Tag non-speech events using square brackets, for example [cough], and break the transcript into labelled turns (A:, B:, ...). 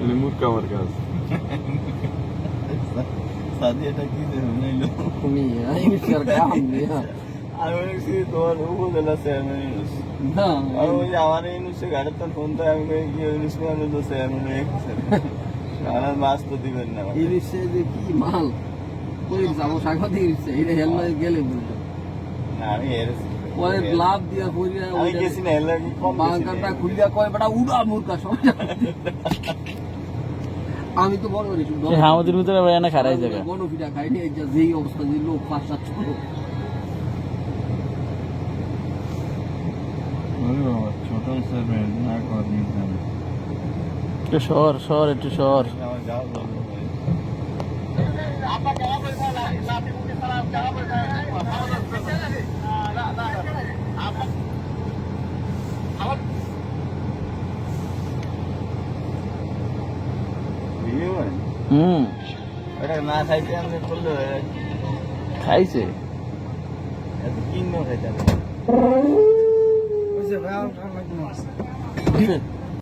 A: মানে মূর্খ আমার কাজ
B: সাদি এটা কি দেবে
C: তুমি ইউনিসের কাম দিয়া
B: আমি বলছি তোমার উপজেলা চেয়ারম্যান ইউনুস ওই যে আমার ইউনুসে গাড়ির তো ফোন তো আমি কি ইউনুস আমি তো চেয়ারম্যান হয়ে আমার মাছ তো দিবেন না আমাকে।
C: যে কি মাল? কই যাব সাংবাদিক ইউনিসে এটা হেলমে গেলে বলতো
B: না আমি হেরেছি
C: পরে গ্লাভ দিয়া পরিয়া
B: আমি গেছি না এর কম গেছি
C: খুলিয়া কয় বেটা উড়া মূর্খা সব আমি তো বড় করি
D: ভিতরে আবার এনে খারাই জায়গা।
C: গণফিটা খাইনি এই যে যেই অবস্থা যে লোক পাঁচ সাত ছোট
B: ছোট চেয়ারম্যান না কর
D: একটু শহর শহর একটু শহর। হুম।
B: এটা না খাইতে আমি করলে
D: খাইছে।
B: এত কিনো খাইতে [laughs]